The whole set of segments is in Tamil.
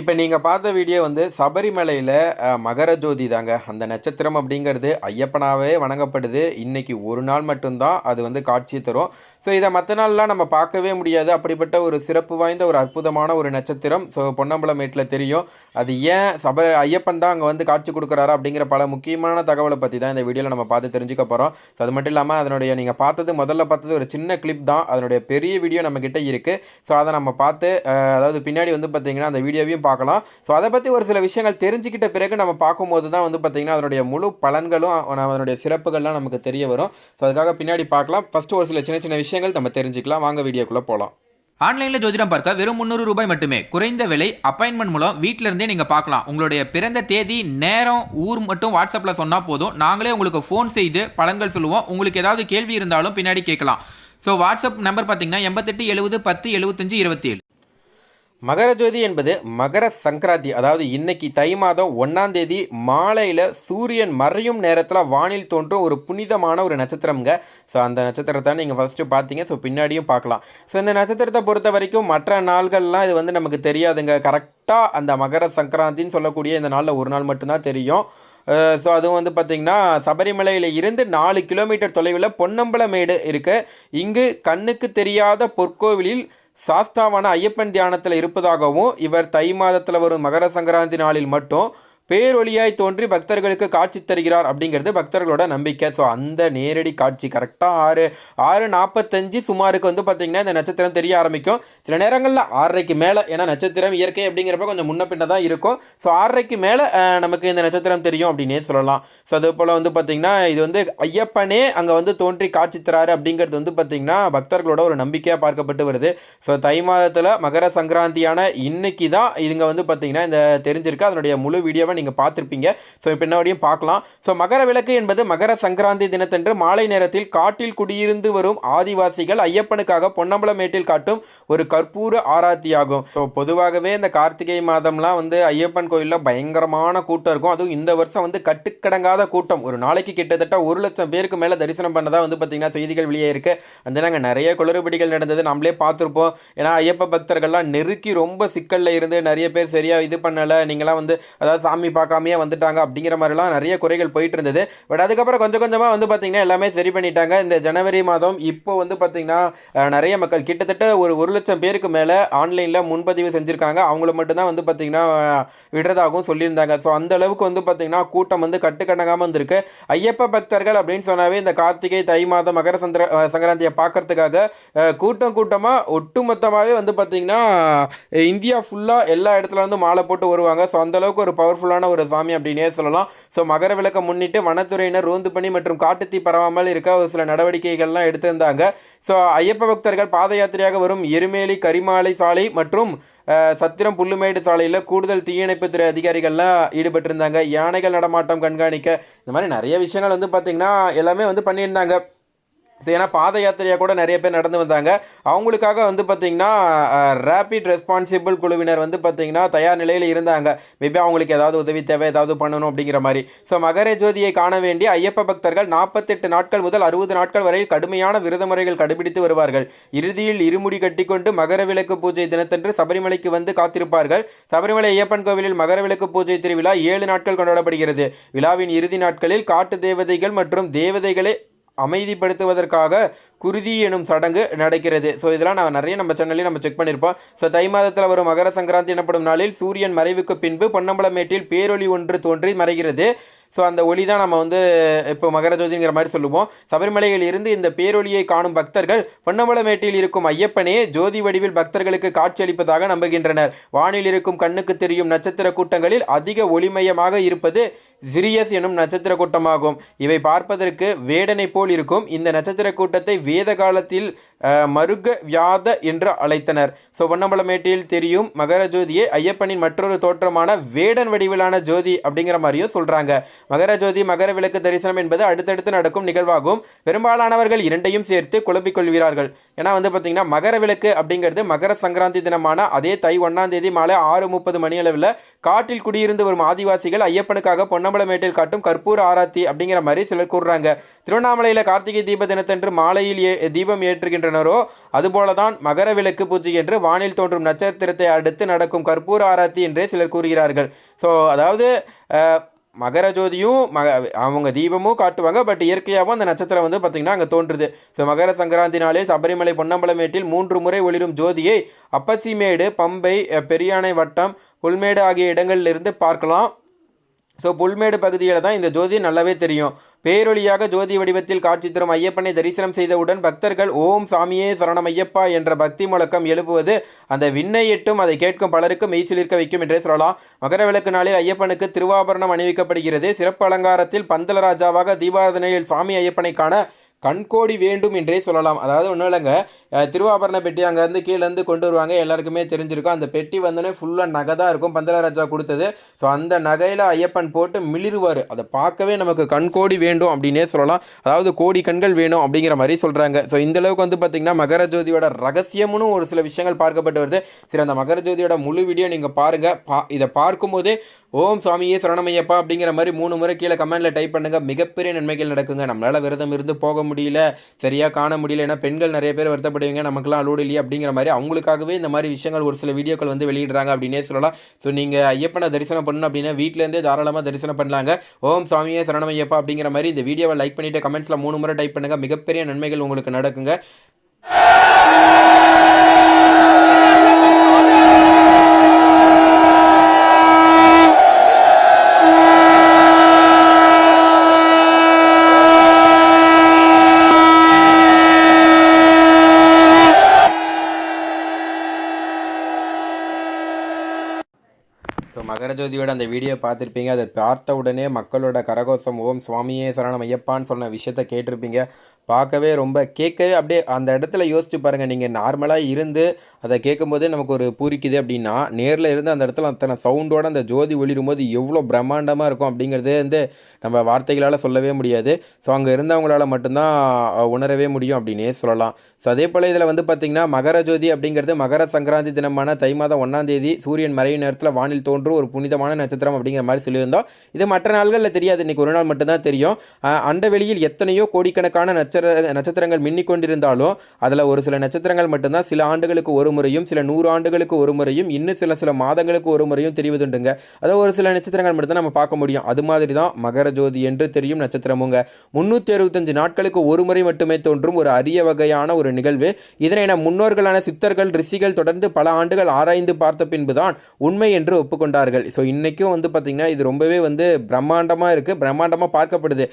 இப்போ நீங்கள் பார்த்த வீடியோ வந்து சபரிமலையில் மகர ஜோதி தாங்க. அந்த நட்சத்திரம் அப்படிங்கிறது ஐயப்பனாவே வணங்கப்படுது. இன்றைக்கி ஒரு நாள் மட்டும்தான் அது வந்து காட்சி தரும். ஸோ இதை மற்ற நாள்லாம் நம்ம பார்க்கவே முடியாது. அப்படிப்பட்ட ஒரு சிறப்பு வாய்ந்த ஒரு அற்புதமான ஒரு நட்சத்திரம். ஸோ பொன்னம்பலமேட்டில் தெரியும். அது ஏன் சப ஐயப்பன் தான் அங்கே வந்து காட்சி கொடுக்குறாரா அப்படிங்கிற பல முக்கியமான தகவலை பற்றி தான் இந்த வீடியோவில் நம்ம பார்த்து தெரிஞ்சுக்க போகிறோம் ஸோ அது மட்டும் இல்லாமல் அதனுடைய நீங்கள் பார்த்தது முதல்ல பார்த்தது ஒரு சின்ன கிளிப் தான். அதனுடைய பெரிய வீடியோ நம்மக்கிட்ட இருக்குது ஸோ அதை நம்ம பார்த்து அதாவது பின்னாடி வந்து பார்த்திங்கன்னா அந்த வீடியோவையும் பார்க்கலாம். ஸோ அதை பற்றி ஒரு சில விஷயங்கள் தெரிஞ்சுக்கிட்ட பிறகு நம்ம பார்க்கும்போது தான் வந்து பார்த்திங்கன்னா அதனுடைய முழு பலன்களும் அதனுடைய சிறப்புகள்லாம் நமக்கு தெரிய வரும். ஸோ அதுக்காக பின்னாடி பார்க்கலாம். ஃபஸ்ட்டு ஒரு சில சின்ன சின்ன விஷயங்கள் நம்ம தெரிஞ்சுக்கலாம். வாங்க வீடியோக்குள்ளே போகலாம் ஆன்லைனில் ஜோதிடம் பார்க்க வெறும் முந்நூறு ரூபாய் மட்டுமே. குறைந்த விலை அப்பாயின்மெண்ட் மூலம் வீட்டிலிருந்தே நீங்கள் பார்க்கலாம். உங்களுடைய பிறந்த தேதி நேரம் ஊர் மட்டும் வாட்ஸ்அப்பில் சொன்னால் போதும். நாங்களே உங்களுக்கு ஃபோன் செய்து பலன்கள் சொல்லுவோம். உங்களுக்கு ஏதாவது கேள்வி இருந்தாலும் பின்னாடி கேட்கலாம். ஸோ வாட்ஸ்அப் நம்பர் பார்த்தீங்கன்னா எண்பத்தெட்டு எழுபது பத்து எழுபத்தஞ்சு இருபத்தி ஏழு மகர ஜோதி என்பது மகர சங்கராந்தி அதாவது இன்னைக்கு தை மாதம் ஒன்றாம் தேதி மாலையில் சூரியன் மறையும் நேரத்தில் வானில் தோன்றும் ஒரு புனிதமான ஒரு நட்சத்திரம்ங்க. ஸோ அந்த நட்சத்திரத்தை நீங்கள் ஃபஸ்ட்டு பார்த்தீங்க. ஸோ பின்னாடியும் பார்க்கலாம். ஸோ இந்த நட்சத்திரத்தை பொறுத்த வரைக்கும் மற்ற நாள்கள்லாம் இது வந்து நமக்கு தெரியாதுங்க. கரெக்டாக அந்த மகர சங்கராந்தின்னு சொல்லக்கூடிய இந்த நாளில் ஒரு நாள் மட்டும்தான் தெரியும். ஸோ அதுவும் வந்து பார்த்திங்கன்னா சபரிமலையில் இருந்து நாலு கிலோமீட்டர் தொலைவில் பொன்னம்பலமேடு இருக்கு. இங்கு கண்ணுக்கு தெரியாத பொற்கோவிலில் சாஸ்தாவான ஐயப்பன் தியானத்தில் இருப்பதாகவும் இவர் தை மாதத்தில் வரும் மகர சங்கராந்தி நாளில் மட்டும் பேரொழியாய் தோன்றி பக்தர்களுக்கு காட்சி தருகிறார் அப்படிங்கிறது பக்தர்களோட நம்பிக்கை. ஸோ அந்த நேரடி காட்சி கரெக்டாக ஆறு ஆறு நாற்பத்தஞ்சு சுமாருக்கு வந்து பார்த்திங்கன்னா இந்த நட்சத்திரம் தெரிய ஆரம்பிக்கும். சில நேரங்களில் ஆறரைக்கு மேலே ஏன்னா நட்சத்திரம் இயற்கை அப்படிங்கிறப்ப கொஞ்சம் முன்ன பின்ன தான் இருக்கும். ஸோ ஆறரைக்கு மேலே நமக்கு இந்த நட்சத்திரம் தெரியும் அப்படின்னே சொல்லலாம். ஸோ அது போல் வந்து பார்த்திங்கன்னா இது வந்து ஐயப்பனே அங்கே வந்து தோன்றி காட்சி தராரு அப்படிங்கிறது வந்து பார்த்திங்கன்னா பக்தர்களோட ஒரு நம்பிக்கையாக பார்க்கப்பட்டு வருது. ஸோ தை மாதத்தில் மகர சங்கராந்தியான இன்னைக்கு தான் இதுங்க வந்து பார்த்திங்கன்னா இந்த தெரிஞ்சிருக்கு. அதனுடைய முழு வீடியோவை நீங்கள் பார்த்துருப்பீங்க. ஸோ பின்னாடியும் பார்க்கலாம். ஸோ மகர விளக்கு என்பது மகர சங்கராந்தி தினத்தன்று மாலை நேரத்தில் காட்டில் குடியிருந்து வரும் ஆதிவாசிகள் ஐயப்பனுக்காக பொன்னம்பலமேட்டில் காட்டும் ஒரு கற்பூர ஆராத்தியாகும். ஸோ பொதுவாகவே இந்த கார்த்திகை மாதம்லாம் வந்து ஐயப்பன் கோயிலில் பயங்கரமான கூட்டம் இருக்கும். அதுவும் இந்த வருஷம் வந்து கட்டுக்கடங்காத கூட்டம். ஒரு நாளைக்கு கிட்டத்தட்ட ஒரு லட்சம் பேருக்கு மேலே தரிசனம் பண்ணதாக வந்து பார்த்திங்கன்னா செய்திகள் வெளியே இருக்கு. அந்த நாங்கள் நிறைய குளறுபடிகள் நடந்தது. நம்மளே பார்த்துருப்போம். ஏன்னா ஐயப்ப பக்தர்கள்லாம் நெருக்கி ரொம்ப சிக்கலில் இருந்து நிறைய பேர் சரியாக இது பண்ணலை. நீங்களாம் வந்து அதாவது சாமி பார்க்காமையே வந்துட்டாங்க அப்படிங்கிற மாதிரிலாம் நிறைய குறைகள் போயிட்டு இருந்தது. பட் அதுக்கப்புறம் கொஞ்சம் கொஞ்சமாக வந்து பார்த்திங்கன்னா எல்லாமே சரி பண்ணிட்டாங்க. இந்த ஜனவரி மாதம் இப்போ வந்து பார்த்திங்கன்னா நிறைய மக்கள் கிட்டத்தட்ட ஒரு ஒரு லட்சம் பேருக்கு மேலே ஆன்லைனில் முன்பதிவு செஞ்சுருக்காங்க. அவங்கள மட்டும்தான் வந்து பார்த்திங்கன்னா விடுறதாகவும் சொல்லியிருந்தாங்க. ஸோ அந்த அளவுக்கு வந்து பார்த்திங்கன்னா கூட்டம் வந்து கட்டுக்கணங்காமல் வந்திருக்கு. ஐயப்ப பக்தர்கள் அப்படின்னு சொன்னாவே இந்த கார்த்திகை தை மாதம் மகர சந்திர சங்கராந்தியை பார்க்கறதுக்காக கூட்டம் கூட்டமாக ஒட்டுமொத்தமாகவே வந்து பார்த்திங்கன்னா இந்தியா ஃபுல்லாக எல்லா இடத்துல வந்து மாலை போட்டு வருவாங்க. ஸோ அந்த அளவுக்கு ஒரு பவர்ஃபுல்லான ஒரு சாமி அப்படின்னே சொல்லலாம். ஸோ மகர விளக்கை முன்னிட்டு வனத்துறையினர் ரோந்து பணி மற்றும் காட்டுத்தீ பரவாமல் இருக்க ஒரு சில நடவடிக்கைகள்லாம் எடுத்திருந்தாங்க. ஸோ ஐயப்ப பக்தர்கள் பாத யாத்திரையாக வரும் எருமேலி கரிமாலை சாலை மற்றும் சத்திரம் புல்லுமேடு சாலையில் கூடுதல் தீயணைப்புத்துறை அதிகாரிகள்லாம் ஈடுபட்டிருந்தாங்க. யானைகள் நடமாட்டம் கண்காணிக்க. இந்த மாதிரி நிறைய விஷயங்கள் வந்து பார்த்திங்கன்னா எல்லாமே வந்து பண்ணியிருந்தாங்க. ஏன்னா பாத யாத்திரையாக கூட நிறைய பேர் நடந்து வந்தாங்க. அவங்களுக்காக வந்து பார்த்திங்கன்னா ரேபிட் ரெஸ்பான்சிபிள் குழுவினர் வந்து பார்த்திங்கன்னா தயார் நிலையில் இருந்தாங்க. மேபி அவங்களுக்கு ஏதாவது உதவி தேவை ஏதாவது பண்ணணும் அப்படிங்கிற மாதிரி. ஸோ மகர ஜோதியை காண வேண்டிய ஐயப்ப பக்தர்கள் நாற்பத்தெட்டு நாட்கள் முதல் அறுபது நாட்கள் வரை கடுமையான விரத முறைகள் கடைபிடித்து வருவார்கள். இறுதியில் இருமுடி கட்டிக்கொண்டு மகர விளக்கு பூஜை தினத்தன்று சபரிமலைக்கு வந்து காத்திருப்பார்கள். சபரிமலை ஐயப்பன் கோவிலில் மகர விளக்கு பூஜை திருவிழா ஏழு நாட்கள் கொண்டாடப்படுகிறது. விழாவின் இறுதி நாட்களில் காட்டு தேவதைகள் மற்றும் தேவதைகளை அமைதிப்படுத்துவதற்காக குருதி எனும் சடங்கு நடக்கிறது. ஸோ இதெல்லாம் நான் நிறைய நம்ம சேனல்லையும் நம்ம செக் பண்ணியிருப்போம் ஸோ தை மாதத்தில் வரும் மகர சங்கராந்தி எனப்படும் நாளில் சூரியன் மறைவுக்கு பின்பு பொன்னம்பலமேட்டில் பேரொளி ஒன்று தோன்றி மறைகிறது. ஸோ அந்த ஒளி தான் நம்ம வந்து இப்போ மகரஜோதிங்கிற மாதிரி சொல்லுவோம். சபரிமலையில் இருந்து இந்த பேரொளியை காணும் பக்தர்கள் பொன்னம்பலமேட்டில் இருக்கும் ஐயப்பனே ஜோதி வடிவில் பக்தர்களுக்கு காட்சியளிப்பதாக நம்புகின்றனர். வானில் இருக்கும் கண்ணுக்கு தெரியும் நட்சத்திர கூட்டங்களில் அதிக ஒளிமயமாக இருப்பது சிரியஸ் எனும் நட்சத்திர கூட்டமாகும். இவை பார்ப்பதற்கு வேடனை போல் இருக்கும். இந்த நட்சத்திர கூட்டத்தை வேத காலத்தில் மருக வியாத என்று அழைத்தனர். ஸோ பொன்னம்பலமேட்டில் தெரியும் மகர ஜோதியை ஐயப்பனின் மற்றொரு தோற்றமான வேடன் வடிவிலான ஜோதி அப்படிங்கிற மாதிரியும் சொல்கிறாங்க மகர ஜோதி மகர விளக்கு தரிசனம் என்பது அடுத்தடுத்து நடக்கும் நிகழ்வாகும். பெரும்பாலானவர்கள் இரண்டையும் சேர்த்து குழப்பிக் கொள்கிறார்கள். ஏன்னா வந்து பார்த்தீங்கன்னா மகர விளக்கு அப்படிங்கிறது மகர சங்கராந்தி தினமான அதே தை ஒன்றாம் தேதி மாலை ஆறு முப்பது மணி அளவில் காட்டில் குடியிருந்து வரும் ஆதிவாசிகள் ஐயப்பனுக்காக பொன்னம்பலமேட்டில் காட்டும் கற்பூர ஆராத்தி அப்படிங்கிற மாதிரி சிலர் கூறுறாங்க. திருவண்ணாமலையில் கார்த்திகை தீப தினத்தன்று மாலையில் ஏ தீபம் ஏற்றுகின்றனரோ அதுபோல தான் மகர விளக்கு பூஜை என்று வானில் தோன்றும் நட்சத்திரத்தை அடுத்து நடக்கும் கற்பூர ஆராத்தி என்றே சிலர் கூறுகிறார்கள். ஸோ அதாவது மகர ஜோதியும் மக அவங்க தீபமும் காட்டுவாங்க பட் இயற்கையாகவும் அந்த நட்சத்திரம் வந்து பார்த்திங்கன்னா அங்கே தோன்றுது. ஸோ மகர சங்கராந்தி நாளே சபரிமலை பொன்னம்பலமேட்டில் மூன்று முறை ஒளிரும் ஜோதியை அப்பச்சிமேடு பம்பை பெரியானை வட்டம் புல்மேடு ஆகிய இடங்களிலிருந்து பார்க்கலாம். ஸோ புல்மேடு பகுதியில் தான் இந்த ஜோதி நல்லாவே தெரியும். பேரொழியாக ஜோதி வடிவத்தில் காட்சி தரும் ஐயப்பனை தரிசனம் செய்தவுடன் பக்தர்கள் ஓம் சாமியே சரணம் ஐயப்பா என்ற பக்தி முழக்கம் எழுப்புவது அந்த விண்ணை எட்டும் அதை கேட்கும் பலருக்கு மெய்சிலிருக்க வைக்கும் என்றே சொல்லலாம். மகர விளக்கு நாளில் ஐயப்பனுக்கு திருவாபரணம் அணிவிக்கப்படுகிறது. சிறப்பு அலங்காரத்தில் பந்தல ராஜாவாக தீபாரதனையில் சுவாமி ஐயப்பனை காண கண்கோடி வேண்டும் என்றே சொல்லலாம். அதாவது ஒன்றும் இல்லைங்க. திருவாபரண பெட்டி அங்கேருந்து கீழேருந்து கொண்டு வருவாங்க. எல்லாருக்குமே தெரிஞ்சிருக்கும். அந்த பெட்டி வந்தோடனே ஃபுல்லாக நகை தான் இருக்கும். பந்தலராஜா கொடுத்தது. ஸோ அந்த நகையில் ஐயப்பன் போட்டு மிளிருவார். அதை பார்க்கவே நமக்கு கண்கோடி வேண்டும் அப்படின்னே சொல்லலாம். அதாவது கோடி கண்கள் வேணும் அப்படிங்கிற மாதிரி சொல்கிறாங்க ஸோ இந்தளவுக்கு வந்து பார்த்திங்கன்னா மகர ஜோதியோட ரகசியம்னு ஒரு சில விஷயங்கள் பார்க்கப்பட்டு வருது. சரி அந்த மகர ஜோதியோட முழு வீடியோ நீங்கள் பாருங்கள் பா இதை பார்க்கும்போதே ஓம் சுவாமியே சரணமையப்பா அப்படிங்கிற மாதிரி மூணு முறை கீழே கமெண்ட்டில் டைப் பண்ணுங்கள் மிகப்பெரிய நன்மைகள் நடக்குங்க. நம்மளால் விரதம் இருந்து போக முடியல சரியாக காண முடியல ஏன்னா பெண்கள் நிறைய பேர் வருத்தப்படுவீங்க நமக்குலாம் அலோடு இல்லையே அப்படிங்கிற மாதிரி. அவங்களுக்காகவே இந்த மாதிரி விஷயங்கள் ஒரு சில வீடியோக்கள் வந்து வெளியிடுறாங்க அப்படின்னே சொல்லலாம். ஸோ நீங்கள் ஐயப்பனை தரிசனம் பண்ணணும் அப்படின்னா வீட்டிலேருந்தே தாராளமாக தரிசனம் பண்ணலாங்க. ஓம் சாமியே சரணம் ஐயப்பா அப்படிங்கிற மாதிரி இந்த வீடியோவை லைக் பண்ணிவிட்டு கமெண்ட்ஸில் மூணு முறை டைப் பண்ணுங்கள் மிகப்பெரிய நன்மைகள் உங்களுக்கு நடக்குங்க ஸோ மகர ஜோதியோட அந்த வீடியோ பார்த்துருப்பீங்க. அதை பார்த்த உடனே மக்களோட கரகோஷம் ஓம் சுவாமியே சரணம் ஐயப்பான்னு சொன்ன விஷயத்த கேட்டிருப்பீங்க. பார்க்கவே ரொம்ப கேட்கவே அப்படியே அந்த இடத்துல யோசிச்சு பாருங்கள் நீங்கள் நார்மலாக இருந்து அதை கேட்கும்போதே நமக்கு ஒரு பூரிக்குது அப்படின்னா நேரில் இருந்து அந்த இடத்துல அத்தனை சவுண்டோட அந்த ஜோதி ஒளிரும் போது எவ்வளோ பிரம்மாண்டமாக இருக்கும் அப்படிங்கிறது வந்து நம்ம வார்த்தைகளால் சொல்லவே முடியாது. ஸோ அங்கே இருந்தவங்களால மட்டும்தான் உணரவே முடியும் அப்படின்னே சொல்லலாம். ஸோ அதே போல் இதில் வந்து பார்த்திங்கன்னா மகர ஜோதி அப்படிங்கிறது மகர சங்கராந்தி தினமான தை மாதம் ஒன்றாம் தேதி சூரியன் மறைவு நேரத்தில் வானில் தோன்றும் ஒரு புனிதமான நட்சத்திரம் அப்படிங்கிற மாதிரி சொல்லியிருந்தோம். இது மற்ற நாள்களில் தெரியாது. இன்றைக்கி ஒரு நாள் மட்டும்தான் தெரியும். அண்ட வெளியில் எத்தனையோ கோடிக்கணக்கான நட்சத்திர நட்சத்திரங்கள் மின்னிக்கொண்டிருந்தாலும் அதில் ஒரு சில நட்சத்திரங்கள் மட்டும்தான் சில ஆண்டுகளுக்கு ஒரு முறையும் சில நூறு ஆண்டுகளுக்கு ஒரு முறையும் இன்னும் சில சில மாதங்களுக்கு ஒரு முறையும் தெரிவதுண்டுங்க. அதாவது ஒரு சில நட்சத்திரங்கள் மட்டும்தான் நம்ம பார்க்க முடியும். அது மாதிரி தான் மகர ஜோதி என்று தெரியும் நட்சத்திரமுங்க. முந்நூற்றி அறுபத்தஞ்சு நாட்களுக்கு ஒரு முறை மட்டுமே தோன்றும் ஒரு அரிய வகையான ஒரு நிகழ்வு. இதனை நம் முன்னோர்களான சித்தர்கள் ரிஷிகள் தொடர்ந்து பல ஆண்டுகள் ஆராய்ந்து பார்த்த பின்புதான் உண்மை என்று ஒப்புக்கொண்டார்கள். ஸோ இன்றைக்கும் வந்து பார்த்திங்கன்னா இது ரொம்பவே வந்து பிரம்மாண்டமாக இருக்குது பிரம்மாண்டமாக பார்க்கப்படுது.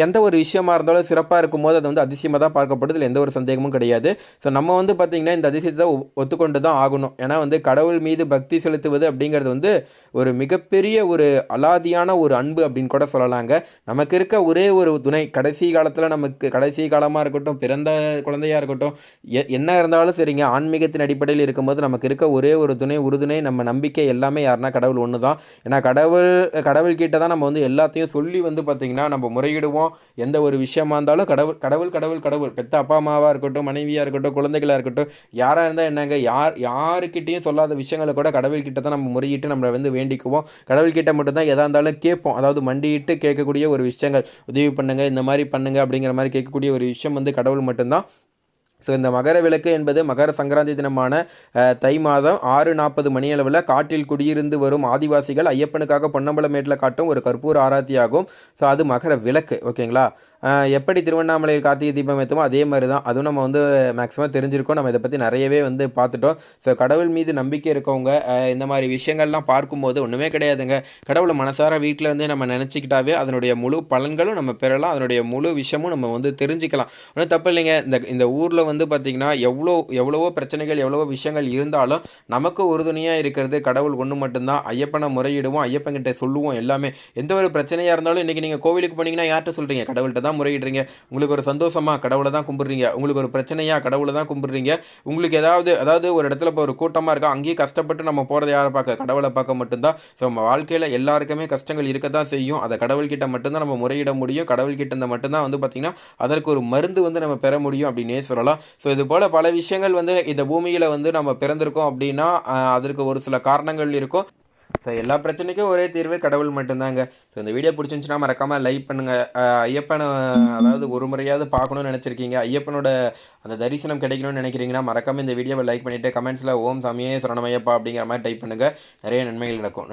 எந்த ஒரு விஷயமா இருந்தாலும் சிறப்பாக இருக்கும்போது அது வந்து அதிசயமாக தான் பார்க்கப்படுது. இல்லை எந்த ஒரு சந்தேகமும் கிடையாது. ஸோ நம்ம வந்து பார்த்திங்கன்னா இந்த அதிசயத்தை ஒ- ஒத்துக்கொண்டு தான் ஆகணும். ஏன்னா வந்து கடவுள் மீது பக்தி செலுத்துவது அப்படிங்கிறது வந்து ஒரு மிகப்பெரிய ஒரு அலாதியான ஒரு அன்பு அப்படின்னு கூட சொல்லலாங்க. நமக்கு இருக்க ஒரே ஒரு துணை கடைசி காலத்தில் நமக்கு கடைசி காலமாக இருக்கட்டும் பிறந்த குழந்தையாக இருக்கட்டும் எ- என்ன இருந்தாலும் சரிங்க ஆன்மீகத்தின் அடிப்படையில் இருக்கும்போது நமக்கு இருக்க ஒரே ஒரு துணை உறுதுணை நம்ம நம்பிக்கை எல்லாமே யாருன்னா கடவுள் ஒன்று தான் ஏன்னா கடவுள் கடவுள்கிட்ட தான் நம்ம வந்து எல்லாத்தையும் சொல்லி வந்து பார்த்திங்கன்னா நம்ம முறையிடுவோம். எந்த ஒரு விஷயமா இருந்தாலும் கடவுள் கடவுள் கடவுள் கடவுள். பெத்த அப்பா அம்மாவாக இருக்கட்டும் மனைவியாக இருக்கட்டும் குழந்தைகளாக இருக்கட்டும் யாராக இருந்தால் என்னங்க? யார் யாருக்கிட்டேயும் சொல்லாத விஷயங்களை கூட கடவுள்கிட்ட தான் நம்ம முறையிட்டு நம்மளை வந்து வேண்டிக்குவோம். கடவுள்கிட்ட மட்டும்தான் எதாக இருந்தாலும் கேட்போம். அதாவது மண்டியிட்டு கேட்கக்கூடிய ஒரு விஷயங்கள். உதவி பண்ணுங்கள் இந்த மாதிரி பண்ணுங்கள் அப்படிங்கிற மாதிரி கேட்கக்கூடிய ஒரு விஷயம் வந்து கடவுள் மட்டும்தான். ஸோ இந்த மகர விளக்கு என்பது மகர சங்கராந்தி தினமான தை மாதம் ஆறு நாற்பது மணியளவில் காட்டில் குடியிருந்து வரும் ஆதிவாசிகள் ஐயப்பனுக்காக பொன்னம்பலமேட்டில் காட்டும் ஒரு கற்பூர ஆராத்தியாகும். ஸோ அது மகர விளக்கு ஓகேங்களா? எப்படி திருவண்ணாமலையில் கார்த்திகை தீபம் ஏற்றுமோ அதே மாதிரி தான் அதுவும் நம்ம வந்து மேக்ஸிமம் தெரிஞ்சிருக்கோம். நம்ம இதை பற்றி நிறையவே வந்து பார்த்துட்டோம். ஸோ கடவுள் மீது நம்பிக்கை இருக்கவங்க இந்த மாதிரி விஷயங்கள்லாம் பார்க்கும்போது ஒன்றுமே கிடையாதுங்க. கடவுளை மனசார வீட்டில் இருந்தே நம்ம நினச்சிக்கிட்டாவே அதனுடைய முழு பலன்களும் நம்ம பெறலாம். அதனுடைய முழு விஷயமும் நம்ம வந்து தெரிஞ்சுக்கலாம். ஒன்றும் தப்பு இல்லைங்க. இந்த இந்த ஊரில் வந்து வந்து பார்த்திங்கன்னா எவ்வளோ எவ்வளவோ பிரச்சனைகள் எவ்வளவோ விஷயங்கள் இருந்தாலும் நமக்கு உறுதுணையாக இருக்கிறது கடவுள் ஒன்று மட்டும்தான். ஐயப்பனை முறையிடுவோம் ஐயப்பன்கிட்ட சொல்லுவோம் எல்லாமே. எந்த ஒரு பிரச்சனையாக இருந்தாலும் இன்றைக்கி நீங்கள் கோவிலுக்கு போனீங்கன்னா யார்கிட்ட சொல்கிறீங்க கடவுள்கிட்ட தான் முறையிடுறீங்க. உங்களுக்கு ஒரு சந்தோஷமாக கடவுளை தான் கும்பிட்றீங்க. உங்களுக்கு ஒரு பிரச்சனையாக கடவுளை தான் கும்பிட்றீங்க. உங்களுக்கு ஏதாவது அதாவது ஒரு இடத்துல இப்போ ஒரு கூட்டமாக இருக்கா அங்கேயே கஷ்டப்பட்டு நம்ம போகிறத யாரை பார்க்க? கடவுளை பார்க்க மட்டும்தான். ஸோ நம்ம வாழ்க்கையில் எல்லாருக்குமே கஷ்டங்கள் இருக்க தான் செய்யும். அதை கடவுள்கிட்ட மட்டும்தான் நம்ம முறையிட முடியும். கடவுள்கிட்ட இருந்தால் மட்டும்தான் வந்து பார்த்திங்கன்னா அதற்கு ஒரு மருந்து வந்து நம்ம பெற முடியும் அப்படின்னே சொல்லலாம். ஸோ இது போல் பல விஷயங்கள் வந்து இந்த பூமியில் வந்து நம்ம பிறந்திருக்கோம் அப்படின்னா அதற்கு ஒரு சில காரணங்கள் இருக்கும். ஸோ எல்லா பிரச்சனைக்கும் ஒரே தீர்வு கடவுள் மட்டும்தாங்க. ஸோ இந்த வீடியோ பிடிச்சிருந்துச்சுன்னா மறக்காமல் லைக் பண்ணுங்கள் ஐயப்பனை அதாவது ஒரு முறையாவது பார்க்கணும்னு நினச்சிருக்கீங்க. ஐயப்பனோட அந்த தரிசனம் கிடைக்கணும்னு நினைக்கிறீங்கன்னா மறக்காமல் இந்த வீடியோவை லைக் பண்ணிவிட்டு கமெண்ட்ஸில் ஓம் சாமியே சரணமையப்பா அப்படிங்கிற மாதிரி டைப் பண்ணுங்கள் நிறைய நன்மைகள் நடக்கும். நன்றி.